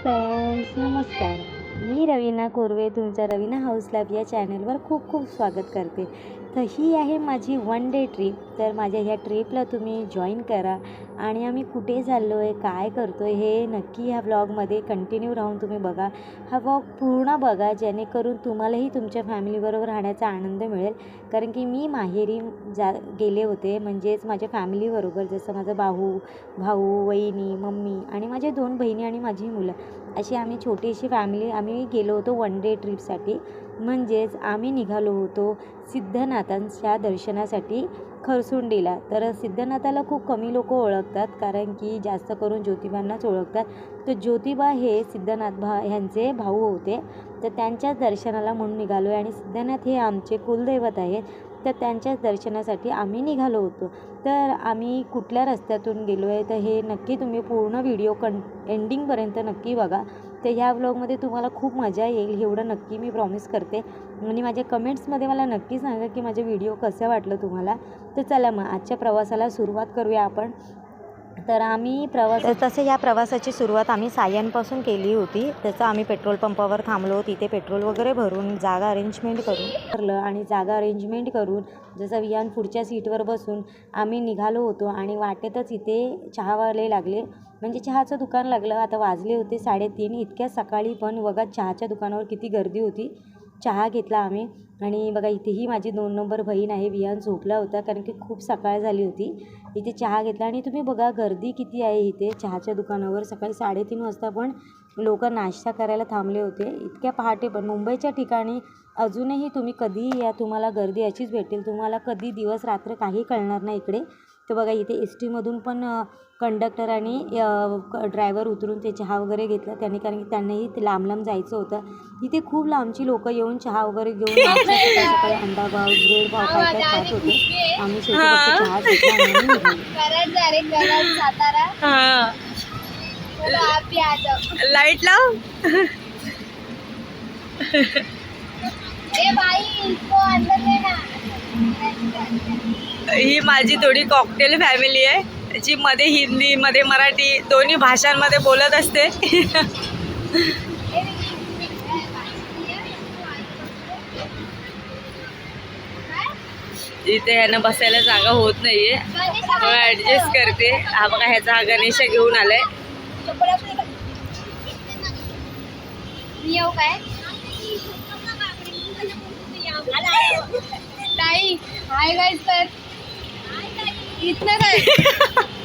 Friends नमस्कार. मी रवीना कोरवे तुमच्या रवीना हाऊस लॅब या चॅनलवर खूप खूप स्वागत करते. तर ही आहे माझी वन डे ट्रिप तर माझ्या ह्या ट्रिपला तुम्ही जॉईन करा. आणि आम्ही कुठे चाललो आहे काय करतो आहे हे नक्की ह्या ब्लॉगमध्ये कंटिन्यू राहून तुम्ही बघा. हा व्लॉग पूर्ण बघा जेणेकरून तुम्हालाही तुमच्या फॅमिलीबरोबर राहण्याचा आनंद मिळेल. कारण की मी माहेरी जा गेले होते. म्हणजेच माझ्या फॅमिलीबरोबर जसं माझा भाऊ भाऊ वहिनी मम्मी आणि माझ्या दोन बहिणी आणि माझी मुलं. अशी आम्ही छोटीशी फॅमिली आम्ही गेलो होतो वन डे ट्रिपसाठी म्हणजेच आम्ही निघालो होतो सिद्धनाथांच्या दर्शनासाठी खरसुंडीला. तर सिद्धनाथाला खूप कमी लोक ओळखतात कारण की जास्त करून ज्योतिबांनाच ओळखतात. तर ज्योतिबा हे सिद्धनाथ भा ह्यांचे भाऊ होते. तर त्यांच्याच दर्शनाला म्हणून निघालो आहे आणि सिद्धनाथ हे आमचे कुलदैवत आहेत. तर त्यांच्याच दर्शनासाठी आम्ही निघालो होतो. तर आम्ही कुठल्या रस्त्यातून गेलो आहे तर हे नक्की तुम्ही पूर्ण व्हिडिओ कं एंडिंगपर्यंत नक्की बघा. तर ह्या व्लॉगमध्ये तुम्हाला खूप मजा येईल एवढं नक्की मी प्रॉमिस करते. आणि माझ्या कमेंट्समध्ये मला नक्की सांगा की माझे व्हिडिओ कसं वाटलं तुम्हाला. तर चला मग आजच्या प्रवासाला सुरुवात करूया आपण. तर आम्ही प्रवास तसं या प्रवासाची सुरुवात आम्ही सायनपासून केली होती. त्याचं आम्ही पेट्रोल पंपावर थांबलो. तिथे पेट्रोल वगैरे भरून जागा अरेंजमेंट करून ठरलं आणि जागा अरेंजमेंट करून जसं वियान पुढच्या सीटवर बसून आम्ही निघालो होतो आणि वाटेतच इथे चहावाले लागले. म्हणजे चहाचं दुकान लागलं. आता वाजले होते साडेतीन. इतक्या सकाळी पण बघा चहाच्या दुकानावर किती गर्दी होती. चहा घेतला आम्ही. आणि बघा इथेही माझी दोन नंबर बहीण आहे विहान झोपला होता कारण की खूप सकाळ झाली होती. इथे चहा घेतला आणि तुम्ही बघा गर्दी किती आहे इथे. चहाच्या दुकानावर सकाळी साडेतीन वाजता पण लोक नाश्ता करायला थांबले होते. इतक्या पहाटे पण मुंबईच्या ठिकाणी अजूनही तुम्ही कधीही या तुम्हाला गर्दी अशीच भेटेल. तुम्हाला कधी दिवस रात्र काही कळणार नाही इकडे. तर बघा इथे एस टीमधून पण कंडक्टर आणि ड्रायव्हर उतरून ते चहा वगैरे घेतला त्यांनी कारण की त्यांनाही ते लांब लांब जायचं होतं. इथे खूप लांबची लोक येऊन चहा वगैरे घेऊन सकाळी अंडा भाव ब्रेड भाव काय काय खात होते. आम्ही शेवटी फक्त चहा घेतला हा. लाइट लाव. ए भाई इसको अंदर लेना ही माझी थोडी कॉकटेल फॅमिली आहे जी मध्ये हिंदी मध्ये मराठी दोन्ही भाषांमध्ये बोलत असते. इथे ह्यानं बसायला जागा होत नाहीये. ऍडजस्ट करते. हा बघा ह्याचा हा गणेश घेऊन आलाय. काय ताई हाय गाईज तर. इथनं काय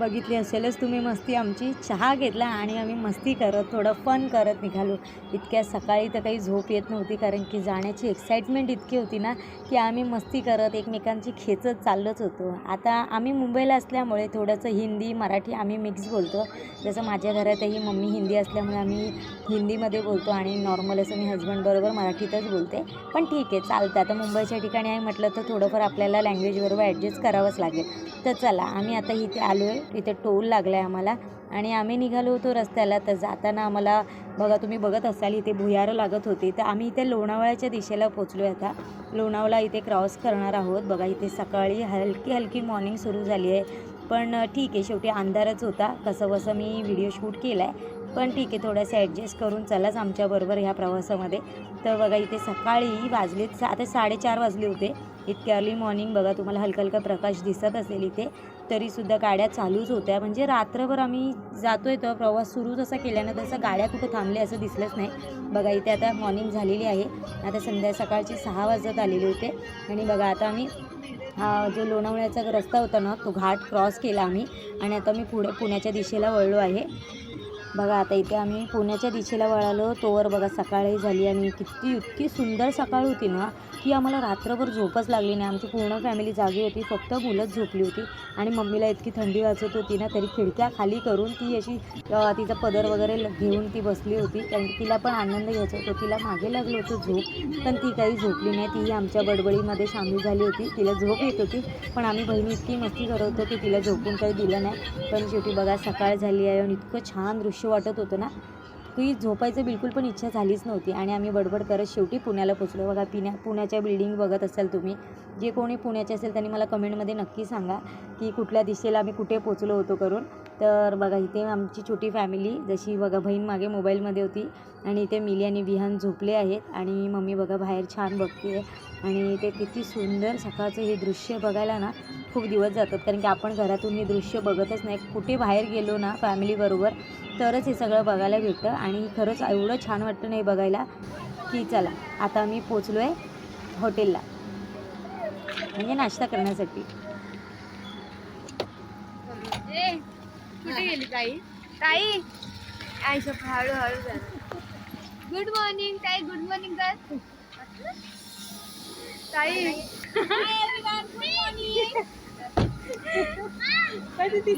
बघितली असेलच. तुम्ही मस्ती आमची चहा घेतला आणि आम्ही मस्ती करत थोडं फन करत निघालो. इतक्या सकाळी तर काही झोप येत नव्हती कारण की जाण्याची एक्साइटमेंट इतकी होती ना की आम्ही मस्ती करत एकमेकांची खेचत चाललोच होतो. आता आम्ही मुंबईला असल्यामुळे थोडंसं हिंदी मराठी आम्ही मिक्स बोलतो. जसं माझ्या घरातही मम्मी हिंदी असल्यामुळे आम्ही हिंदीमध्ये बोलतो आणि नॉर्मल असं मी हजबंडबरोबर मराठीतच बोलते. पण ठीक आहे चालतं. आता मुंबईच्या ठिकाणी आहे म्हटलं तर थोडंफार आपल्याला लँग्वेजबरोबर ॲडजस्ट करावंच लागेल. तर चला आम्ही आता इथे आलो आहे इथे टोल लागला आहे आम्हाला. आणि आम्ही निघालो होतो रस्त्याला. तर जाताना आम्हाला बघा तुम्ही बघत असाल इथे भुयारं लागत होती. तर आम्ही इथे लोणावळ्याच्या दिशेला पोचलो आहे आता. लोणावळा इथे क्रॉस करणार आहोत. बघा इथे सकाळी हलकी हलकी मॉर्निंग सुरू झाली आहे. पण ठीक आहे शेवटी अंधारच होता. कसं बसं मी व्हिडिओ शूट केला आहे पण ठीक आहे थोडंसं ॲडजस्ट करून चलाच आमच्याबरोबर ह्या प्रवासामध्ये. तर बघा इथे सकाळी वाजले आता साडेचार वाजले होते. इतके अर्ली मॉर्निंग बघा तुम्हाला हलका हलका प्रकाश दिसत असेल इथे. तरीसुद्धा गाड्या चालूच होत्या. म्हणजे रात्रभर आम्ही जातोय तर प्रवास सुरू जसा केल्यानं तसं गाड्या कुठं थांबल्या असं दिसलंच नाही. बघा इथे आता मॉर्निंग झालेली आहे. आता संध्या सकाळचे सहा वाजत आलेले होते. आणि बघा आता आम्ही हा जो लोणावळ्याचा रस्ता होता ना तो घाट क्रॉस केला आम्ही. आणि आता मी पुढे पुण्याच्या दिशेला वळलो आहे. बघा आता इथे आम्ही पुण्याच्या दिशेला वळालो. तोवर बघा सकाळही झाली आणि किती इतकी सुंदर सकाळ होती ना. की आम्हाला रात्रभर झोपच लागली नाही. आमची पूर्ण फॅमिली जागी होती. फक्त मुलंच झोपली होती. आणि मम्मीला इतकी थंडी वाजत होती ना तरी खिडक्या खाली करून ती अशी तिचा पदर वगैरे ल- घेऊन ती बसली होती. कारण तिला पण आनंद घ्यायचा होतो. तिला मागे लागलं होतं झोप पण ती काही झोपली नाही. तीही आमच्या बडबडीमध्ये सामील झाली होती. तिला झोप येत होती. पण आम्ही बहिणी इतकी मस्ती करत होतो की तिला झोपून काही दिलं नाही. पण शेवटी बघा सकाळ झाली आहे आणि इतकं छान दृश्य वाटत होतं ना. की झोपायचं बिलकुल पण इच्छा झालीच नव्हती आणि आम्ही बडबड करत शेवटी पुण्याला पोचलो बघा पिण्या पुण्याच्या बिल्डिंग बघत असाल तुम्ही जे कोणी पुण्याचे असेल त्यांनी मला कमेंटमध्ये नक्की सांगा की कुठल्या दिशेला आम्ही कुठे पोचलो होतो करून. तर बघा इथे आमची छोटी फॅमिली जशी बघा बहीण मागे मोबाईलमध्ये होती आणि इथे मिली आणि विहान झोपले आहेत आणि मम्मी बघा बाहेर छान बघते आणि ते किती सुंदर सकाळचं हे दृश्य बघायला ना खूप दिवस जातात. कारण की आपण घरातून हे दृश्य बघतच नाही. कुठे बाहेर गेलो ना फॅमिलीबरोबर तरच हे सगळं बघायला भेटतं आणि खरंच एवढं छान वाटतं नाही बघायला की चला आता आम्ही पोचलो आहे हॉटेलला. म्हणजे नाश्ता करण्यासाठी. कुठे गेली ताई? ताई? आयशा हळू हळू गुड मॉर्निंग ताई. गुड मॉर्निंग कर ताई.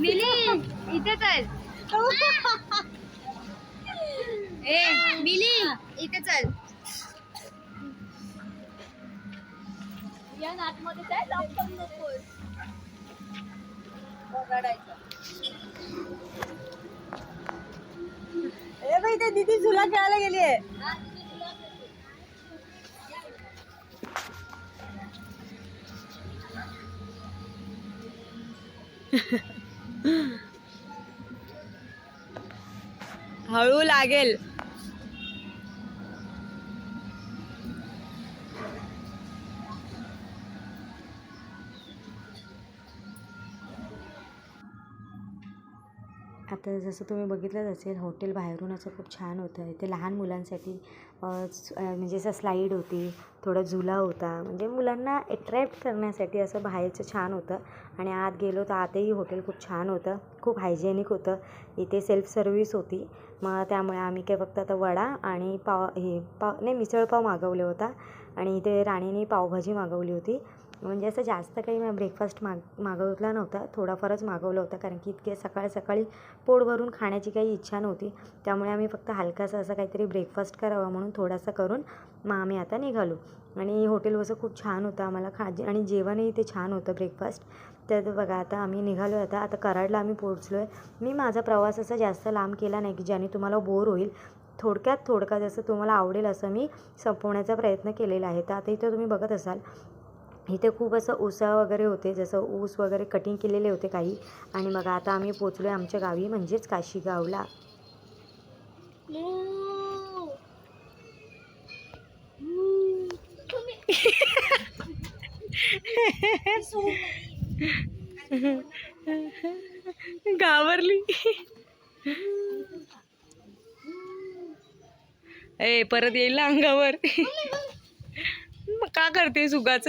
मिली इथे चल ए मिली इथे चल. या काय लॉकडाऊन ए बाई ते दिदी झुला खेळायला गेली आहे. हळू लागेल. आता जसं तुम्ही बघितलंच असेल हॉटेल बाहेरून असं खूप छान होतं. इथे लहान मुलांसाठी म्हणजे असं स्लाईड होती थोडा झुला होता. म्हणजे मुलांना अट्रॅक्ट करण्यासाठी असं बाहेरचं छान होतं. आणि आत गेलो तर आतही हॉटेल खूप छान होतं. खूप हायजेनिक होतं. इथे सेल्फ सर्व्हिस होती. मग त्यामुळे आम्ही काय फक्त आता वडा आणि पाव हे पाव नाही मिसळपाव मागवला होता. आणि इथे राणीने पावभाजी मागवली होती. म्हणजे असं जास्त काही मी ब्रेकफास्ट माग मागवला नव्हता. थोडाफारच मागवला होता. कारण की इतके सकाळ सकाळी पोट भरून खाण्याची काही इच्छा नव्हती. त्यामुळे आम्ही फक्त हलकासा असं काहीतरी ब्रेकफास्ट करावा म्हणून थोडासा करून मग आम्ही आता निघालो. आणि हॉटेल वसं खूप छान होतं आम्हाला. खा आणि जेवणही ते छान होतं ब्रेकफास्ट तर बघा आता आम्ही निघालो आता आता कराडला आम्ही पोहोचलो आहे मी माझा प्रवास असा जास्त लांब केला नाही की ज्याने तुम्हाला बोर होईल. थोडक्यात थोडक्यात जसं तुम्हाला आवडेल असं मी संपवण्याचा प्रयत्न केलेला आहे. तर आता इथं तुम्ही बघत असाल इथे खूप असं ऊसा वगैरे होते जसं ऊस वगैरे कटिंग केलेले होते काही. आणि मग आता आम्ही पोचलो आहे आमच्या गावी म्हणजेच काशीगावला. गावरली ए परत येईल अंगावर. मग का करते सुगाच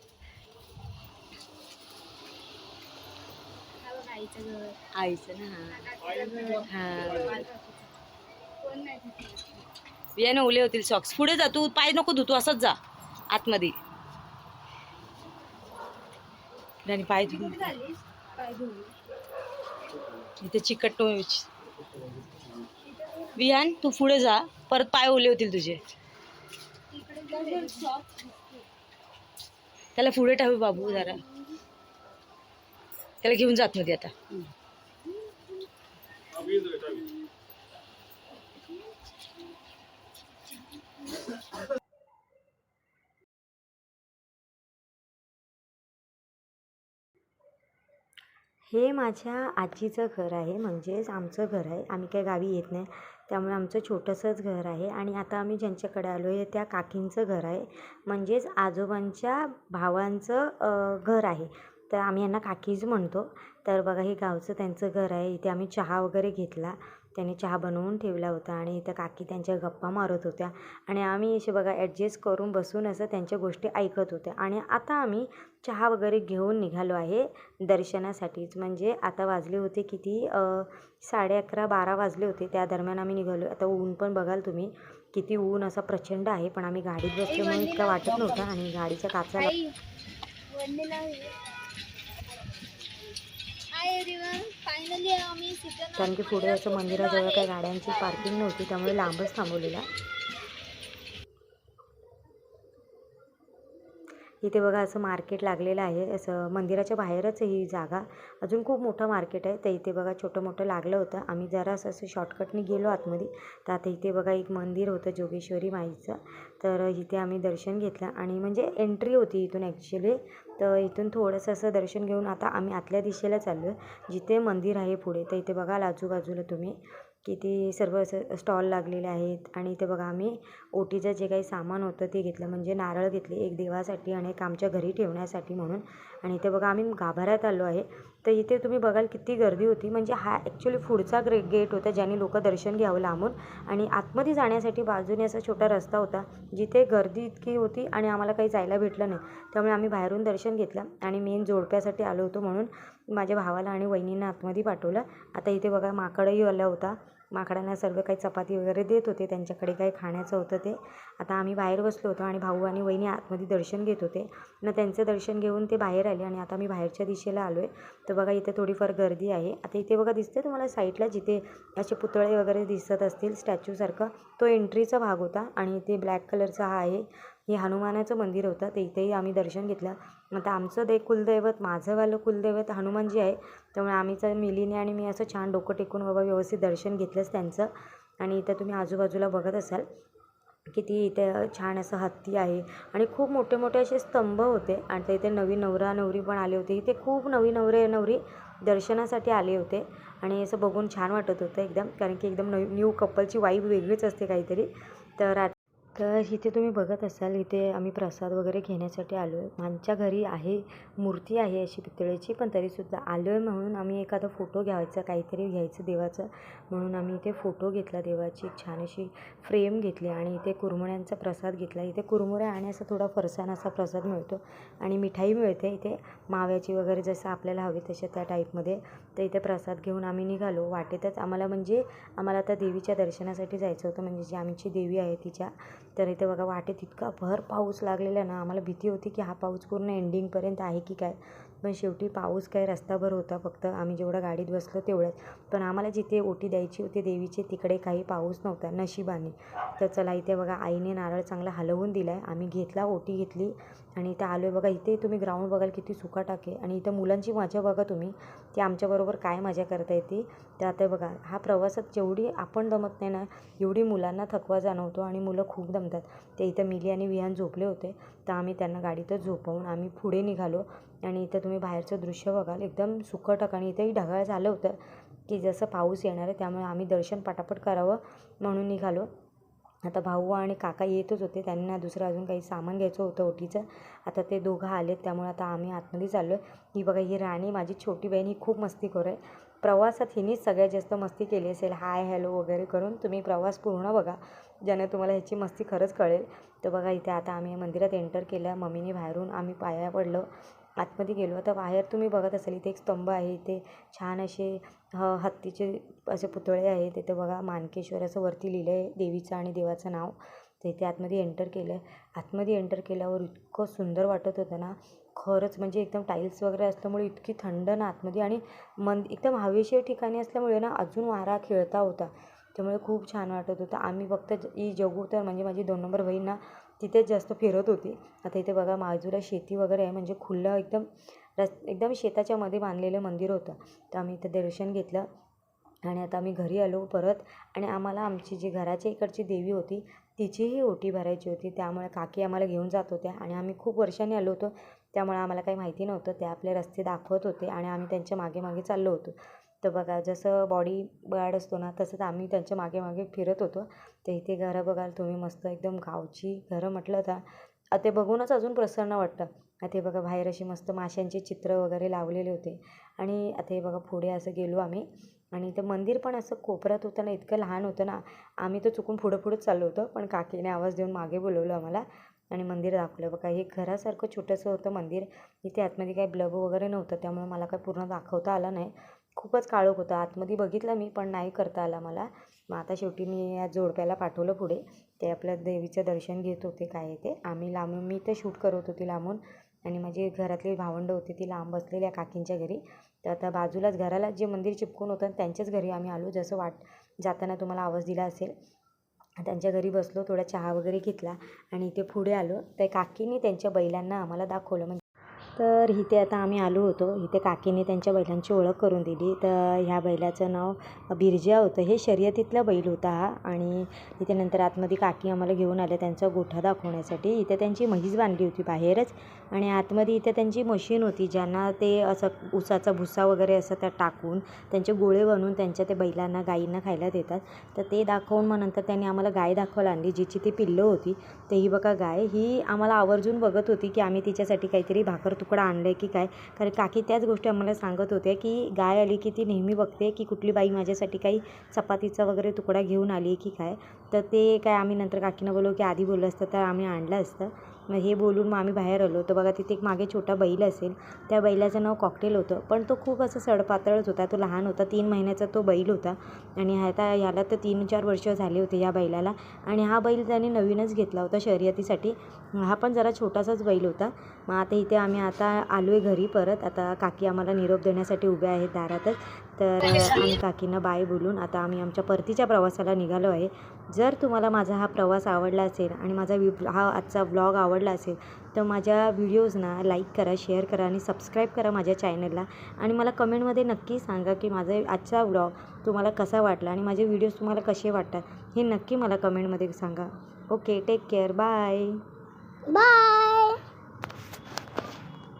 आईचं ना हा. ना ओले होतील सॉक्स पुढे जा तू पाय नको धुतू असंच जा आतमध्ये. आणि पाय धुवून इथे चिकट विहान तू पुढे जा परत पाय ओले होतील तुझे. त्याला पुढे ठेव बाबू जरा. त्याला घेऊन जात मध्ये आता. हे माझ्या आजीचं घर आहे म्हणजेच आमचं घर आहे. आम्ही काही गावी येत नाही त्यामुळे आमचं छोटंसंच घर आहे. आणि आता आम्ही ज्यांच्याकडे आलो आहे त्या काकींचं घर आहे. म्हणजेच आजोबांच्या भावांचं घर आहे. तर आम्ही यांना काकीच म्हणतो. तर बघा हे गावचं त्यांचं घर आहे. इथे आम्ही चहा वगैरे घेतला. त्यांनी चहा बनवून ठेवला होता आणि इथं काकी त्यांच्या गप्पा मारत होत्या. आणि आम्ही असे बघा ॲडजस्ट करून बसून असं त्यांच्या गोष्टी ऐकत होत्या आणि आता आम्ही चहा वगैरे घेऊन निघालो आहे दर्शनासाठीच. म्हणजे आता वाजले होते किती? साडे अकरा बारा वाजले होते. त्या दरम्यान आम्ही निघालो आता ऊन पण बघाल तुम्ही. किती ऊन असा प्रचंड आहे. पण आम्ही गाडीत बसल्यामुळे इतका वाटत नव्हता आणि गाडीच्या काचा हाय एव्हरीवन फायनली आम्ही सीझन कारण की पुढे असं मंदिराजवळ काही गाड्यांची पार्किंग नव्हती त्यामुळे लांबच थांबवलेला. इथे बघा असं मार्केट लागलेलं आहे. असं मंदिराच्या बाहेरच ही जागा. अजून खूप मोठं मार्केट आहे. तर इथे बघा छोटं मोठं लागलं होतं. आम्ही जरा असं असं शॉर्टकटने गेलो आतमध्ये. तर आता इथे बघा एक मंदिर होतं जोगेश्वरी माईचं. तर इथे आम्ही दर्शन घेतलं. आणि म्हणजे एंट्री होती इथून ॲक्च्युली तर इथून थोडंसं असं दर्शन घेऊन आता आम्ही आतल्या दिशेला चाललो आहे जिथे मंदिर आहे पुढे. तर इथे बघाल आजूबाजूला तुम्ही. किती सर्व असं स्टॉल लागलेले आहेत आणि ते बघा आम्ही ओटीचं जे काही सामान होतं ते घेतलं. म्हणजे नारळ घेतले एक देवासाठी आणि एक आमच्या घरी ठेवण्यासाठी म्हणून. आणि इथे बघा आम्ही गाभाऱ्यात आलो आहे. तर इथे तुम्ही बघाल किती गर्दी होती. म्हणजे हा ॲक्च्युली पुढचा ग्रे गेट होता ज्याने लोक दर्शन घ्यावं लांबून. आणि आतमध्ये जाण्यासाठी बाजूने असा छोटा रस्ता होता जिथे गर्दी इतकी होती आणि आम्हाला काही जायला भेटलं नाही. त्यामुळे आम्ही बाहेरून दर्शन घेतलं आणि मेन जोडप्यासाठी आलो होतो म्हणून माझ्या भावाला आणि वहिनींना आतमध्ये पाठवलं. आता इथे बघा माकडही आला होता. माकडांना सर्व काही चपाती वगैरे देत होते. त्यांच्याकडे काही खाण्याचं होतं ते. आता आम्ही बाहेर बसलो होतो आणि भाऊ आणि वहिनी आतमध्ये दर्शन घेत होते. मग त्यांचं दर्शन घेऊन ते बाहेर आले आणि आता मी बाहेरच्या दिशेला आलो आहे तर बघा इथे थोडीफार गर्दी आहे. आता इथे बघा दिसते तुम्हाला साईडला जिथे असे पुतळे वगैरे दिसत असतील स्टॅच्यूसारखं तो एंट्रीचा भाग होता आणि ते ब्लॅक कलरचा हा आहे. हे हनुमानाचं मंदिर होतं. ते इथेही आम्ही दर्शन घेतलं. आता आमचं दे कुलदैवत माझंवालं कुलदैवत हनुमानजी आहे त्यामुळे आम्हीचं मिलीने आणि मी असं छान डोकं टेकून बाबा व्यवस्थित दर्शन घेतलंच त्यांचं. आणि इथं तुम्ही आजूबाजूला बघत असाल किती इथे छान असं हत्ती आहे. आणि खूप मोठे मोठे असे स्तंभ होते. आणि ते इथे नवी नवरा नवरी पण आले होते. इथे खूप नवी नवरे नवरी दर्शनासाठी आले होते. आणि असं बघून छान वाटत होतं एकदम. कारण की एकदम नवी न्यू कपलची वाईब वेगळीच असते काहीतरी. तर तर इथे तुम्ही बघत असाल इथे आम्ही प्रसाद वगैरे घेण्यासाठी आलो आहे आमच्या घरी आहे मूर्ती आहे अशी पितळेची पण तरीसुद्धा आलो आहे म्हणून आम्ही एखादा फोटो घ्यायचा काहीतरी घ्यायचं देवाचं. म्हणून आम्ही इथे फोटो घेतला देवाची छान अशी फ्रेम घेतली आणि इथे कुरमुऱ्यांचा प्रसाद घेतला. इथे कुरमुऱ्या आणि असा थोडा फरसाण असा प्रसाद मिळतो आणि मिठाई मिळते. इथे माव्याची वगैरे जसं आपल्याला हवी तशा त्या टाईपमध्ये तर इथे प्रसाद घेऊन आम्ही निघालो. वाटेतच आम्हाला म्हणजे आम्हाला आता देवीच्या दर्शनासाठी जायचं होतं. म्हणजे जी आमची देवी आहे तिच्या. तर इथे बघा वाटेत इतका भर पाऊस लागलेला ना. आम्हाला भीती होती की हा पाऊस पूर्ण एंडिंगपर्यंत आहे की काय? पण शेवटी पाऊस काय रस्ताभर होता फक्त आम्ही जेवढं गाडीत बसलो तेवढंच. पण आम्हाला जिथे ओटी द्यायची होती देवीची तिकडे काही पाऊस नव्हता नशिबाने. तर चला इथे बघा आईने नारळ चांगला हलवून दिला आहे आम्ही घेतला ओटी घेतली. आणि इथे आलो आहे बघा इथे तुम्ही ग्राउंड बघाल किती सुका टाके आणि इथं मुलांची मजा बघा तुम्ही ती आमच्याबरोबर काय मजा करता येते तर आता बघा हा प्रवासात जेवढी आपण दमत नाही ना एवढी मुलांना थकवा जाणवतो आणि मुलं खूप दमतात. ते इथं मिली आणि विहान झोपले होते. तर आम्ही त्यांना गाडीतच झोपवून आम्ही पुढे निघालो. आणि इथं तुम्ही बाहेरचं दृश्य बघाल एकदम सुखटक आणि इथंही ढगाळ झालं होतं की जसं पाऊस येणार आहे त्यामुळे आम्ही दर्शन पटापट करावं म्हणून निघालो. आता भाऊ आणि काका येतच होते त्यांना दुसरं अजून काही सामान घ्यायचं होतं ओटीचं. आता ते दोघं आलेत त्यामुळे आता आम्ही आतमध्ये चाललो आहे ही बघा ही राणी माझी छोटी बहीण ही खूप मस्तीखोर आहे प्रवासात हिनीच सगळ्यात जास्त मस्ती केली असेल. हाय हॅलो वगैरे करून तुम्ही प्रवास पूर्ण बघा ज्याने तुम्हाला ह्याची मस्ती खरंच कळेल. तर बघा इथे आता आम्ही मंदिरात एंटर केलं. मम्मीने बाहेरून आम्ही पाया पडलो. आतमध्ये गेलो. तर बाहेर तुम्ही बघत असाल इथे एक स्तंभ आहे. इथे छान असे ह हत्तीचे असे पुतळे आहेत. तिथे बघा मानकेश्वर असं वरती लिहिलं आहे देवीचं आणि देवाचं नाव. तर इथे आतमध्ये एंटर केलं आहे आतमध्ये एंटर केल्यावर इतकं सुंदर वाटत होतं ना. खरंच म्हणजे एकदम टाईल्स वगैरे असल्यामुळे इतकी थंड ना आतमध्ये आणि मन एकदम हवेशीर ठिकाणी असल्यामुळे ना अजून वारा खेळता होता. त्यामुळे खूप छान वाटत होतं. आम्ही फक्त ई जगू तर म्हणजे माझी दोन नंबर बहीण ना तिथेच जास्त फिरत होती. आता इथे बघा बाजूला शेती वगैरे आहे. म्हणजे खुलं एकदम रस एकदम शेताच्या मध्ये बांधलेलं मंदिर होतं. तर आम्ही इथं दर्शन घेतलं आणि आता आम्ही घरी आलो परत आणि आम्हाला आमची जी घराच्या इकडची देवी होती तिचीही ओटी भरायची होती. त्यामुळे काकी आम्हाला घेऊन जात होत्या आणि आम्ही खूप वर्षांनी आलो होतो. त्यामुळे आम्हाला काही माहिती नव्हतं. ते आपले रस्ते दाखवत होते आणि आम्ही त्यांच्या मागे मागे चाललो होतो. तर बघा जसं बॉडी गार्ड असतो ना तसंच आम्ही त्यांच्या मागे मागे फिरत होतो. तर इथे घरं बघाल तुम्ही मस्त एकदम गावची घरं म्हटलं तर ते बघूनच अजून प्रसन्न वाटतं. आता हे बघा बाहेर अशी मस्त माशांचे चित्र वगैरे लावलेले होते. आणि आता हे बघा पुढे असं गेलो आम्ही. आणि ते मंदिर पण असं कोपऱ्यात होतं ना इतकं लहान होतं ना आम्ही तर चुकून पुढं पुढंच चाललो होतो. पण काकीने आवाज देऊन मागे बोलवलं आम्हाला. आणि मंदिर दाखवलं बघा हे घरासारखं छोटंसं होतं मंदिर. इथे आतमध्ये काही ब्लब वगैरे नव्हतं त्यामुळे मला काय पूर्ण दाखवता आलं नाही. खूपच काळोख होतं. आतमध्ये बघितलं मी पण नाही करता आला मला. मग आता शेवटी मी या जोडप्याला पाठवलं पुढे. ते आपल्या देवीचं दर्शन घेत होते काय आहे ते. आम्ही लांबून मी तर शूट करत होती लांबून. आणि माझी घरातली भावंडं होती ती लांब बसलेल्या काकींच्या घरी. तर आता बाजूलाच घराला जे मंदिर चिपकून होतं त्यांच्याच घरी आम्ही आलो. जसं वाट जाताना तुम्हाला आवाज दिला असेल. त्यांच्या घरी बसलो थोडा चहा वगैरे घेतला आणि इथे पुढे आलो. त्या काकीने त्यांच्या बैलांना आम्हाला दाखवलं. म्हणजे तर इथे आता आम्ही आलो होतो. इथे काकीने त्यांच्या बैलांची ओळख करून दिली. तर ह्या बैलाचं नाव बिरजा होतं. हे शर्यतीतला बैल होता हा. आणि इथे नंतर आतमध्ये काकी आम्हाला घेऊन आल्या त्यांचा गोठा दाखवण्यासाठी. इथे त्यांची म्हैस बांधली होती बाहेरच. आणि आतमध्ये इथे त्यांची मशीन होती ज्यांना ते असं उसाचा भुसा वगैरे असं त्या टाकून त्यांचे गोळे बनवून त्यांच्या ते बैलांना गाईंना खायला देतात. तर ते दाखवून मग नंतर त्यांनी आम्हाला गाय दाखवायला आणली जिची ती पिल्लं होती. तर ही बघा गाय. ही आम्हाला आवर्जून बघत होती की आम्ही तिच्यासाठी काहीतरी भाकर तुकडा आणलं आहे की काय? कारण काकी त्याच गोष्टी आम्हाला सांगत होत्या की गाय आली की ती नेहमी बघते की कुठली बाई माझ्यासाठी काही चपातीचा वगैरे तुकडा घेऊन आली आहे की काय? तर ते काय आम्ही नंतर काकीनं बोललो की आधी बोललं असतं तर आम्ही आणलं असतं. मग हे बोलून मग आम्ही बाहेर आलो. तर बघा तिथे एक मागे छोटा बैल असेल. त्या बैलाचं नाव कॉकटेल होतं. पण तो खूप असं सडपातळच होता. तो लहान होता. तीन महिन्याचा तो बैल होता. आणि आता ह्याला तर तीन चार वर्ष झाले होते या बैलाला. आणि हा बैल त्याने नवीनच घेतला होता शर्यतीसाठी. हा पण जरा छोटासाच बैल होता. मग आता इथे आम्ही आता आलो आहे घरी परत. आता काकी आम्हाला निरोप देण्यासाठी उभ्या आहेत दारातच. तर आम्ही काकीनं बाय बोलून आता आम्ही आमच्या परतीच्या प्रवासाला निघालो आहे. जर तुम्हाला माझा हा प्रवास आवडला असेल आणि माझा वि हा आजचा व्लॉग आवडला असेल तर माझ्या व्हिडिओजना लाईक करा शेअर करा आणि सबस्क्राईब करा माझ्या चॅनलला आणि मला कमेंटमध्ये नक्की सांगा की माझा आजचा व्लॉग तुम्हाला कसा वाटला आणि माझे व्हिडिओज तुम्हाला कसे वाटतात हे नक्की मला कमेंटमध्ये सांगा. Okay take care bye bye